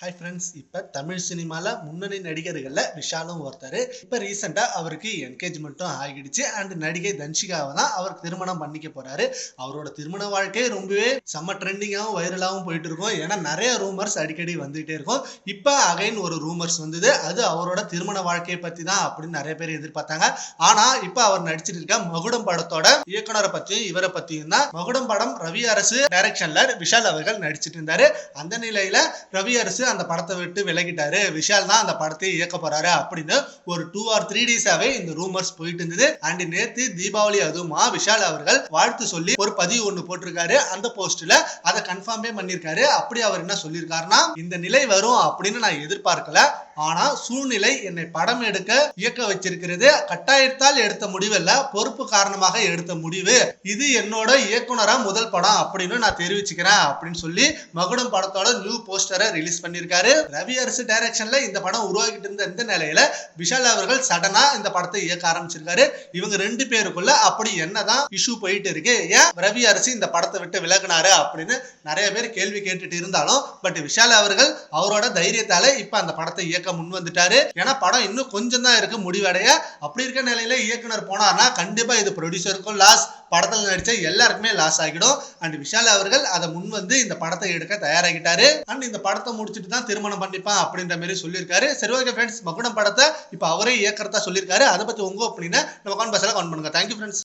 Hi friends இப்போ தமிழ் சினிமாவில் முன்னணி நடிகர்களில் விஷாலும் ஒருத்தர். இப்போ ரீசெண்டாக அவருக்கு என்கேஜ்மெண்ட்டும் ஆகிடுச்சு. அண்ட் நடிகை தன்ஷிகாவை தான் அவர் திருமணம் பண்ணிக்க போகிறாரு அவரோட திருமண வாழ்க்கை ரொம்பவே செம்ம ட்ரெண்டிங்காகவும் வைரலாகவும் போயிட்டு இருக்கும். ஏன்னா நிறைய ரூமர்ஸ் அடிக்கடி வந்துகிட்டே இருக்கும். இப்போ அகைன் ஒரு ரூமர்ஸ் வந்தது. அது அவரோட திருமண வாழ்க்கையை பற்றி தான் அப்படின்னு நிறைய பேர் எதிர்பார்த்தாங்க. ஆனால் இப்போ அவர் நடிச்சிட்டு இருக்க மகுடம் படத்தோட இயக்குனரை பற்றியும் இவரை பற்றியும் தான் மகுடம் படம் ரவி அரசு டைரக்ஷனில் விஷால் அவர்கள் நடிச்சிட்டு இருந்தார். அந்த நிலையில் ரவி அரசு அந்த படத்தை விட்டு விலகிட்டாரு. விஷால் தான் அந்த படத்தை இயக்க போறாரு அப்படின்னு ஒரு டூ ஆர் த்ரீ டேஸாவே இந்த ரூமர்ஸ் போயிட்டு இருந்தது. அண்ட் நேத்து தீபாவளி அதுவுமா விஷால் அவர்கள் வாழ்த்து சொல்லி ஒரு பதிவு ஒண்ணு போட்டிருக்காரு. அந்த போஸ்ட்ல அதை கன்ஃபார்மே பண்ணியிருக்காரு. அப்படி அவர் என்ன சொல்லியிருக்காருன்னா இந்த நிலை வரும் அப்படின்னு நான் எதிர்பார்க்கல. ஆனா சூழ்நிலை என்னை படம் எடுக்க இயக்க வச்சிருக்கிறது. கட்டாயத்தால் எடுத்த முடிவல்ல. பொறுப்பு காரணமாக எடுத்த முடிவு. இது என்னோட இயக்குனரா முதல் படம் அப்படின்னு நான் தெரிவிச்சுக்கிறேன் அப்படின்னு சொல்லி மகுடம் படத்தோட நியூ போஸ்டரை ரிலீஸ் பண்ணியிருக்காரு ரவி அரசு டைரக்ஷன்ல இந்த படம் உருவாக்கிட்டு இருந்த இந்த நிலையில விஷால் அவர்கள் சடனா இந்த படத்தை இயக்க ஆரம்பிச்சிருக்காரு. இவங்க ரெண்டு பேருக்குள்ள அப்படி என்னதான் இஷ்யூ போயிட்டு இருக்கு. ஏன் ரவி அரசு இந்த படத்தை விட்டு விலகினாரு அப்படின்னு நிறைய பேர் கேள்வி கேட்டுட்டு இருந்தாலும் பட் விஷால் அவர்கள் அவரோட தைரியத்தால இப்ப அந்த படத்தை இயக்க முன் வந்துட்டாரு. ஏன்னா படம் இன்னும் கொஞ்சம் தான் இருக்கு முடிவடைய. அப்படி இருக்க நிலையில இயக்குனர் போனார்னா கண்டிப்பா இது ப்ரொடியூசருக்கும் லாஸ் படத்துல நடிச்ச எல்லாருக்குமே லாஸ் ஆகிடும். அண்ட் விஷால் அவர்கள் அதை முன் வந்து இந்த படத்தை எடுக்க தயாராகிட்டாரு. அண்ட் இந்த படத்தை முடிச்சுட்டு தான் திருமணம் பண்ணிப்பான் அப்படின்ற மாதிரி சொல்லியிருக்காரு. சரி ஓகே ஃப்ரெண்ட்ஸ் மகுடம் படத்தை இப்போ அவரே இயக்கிறதா சொல்லியிருக்காரு. அதை பத்தி உங்க ஒப்பீனியனை நம்ம கான் கவுண்ட் பண்ணுங்க. Thank you friends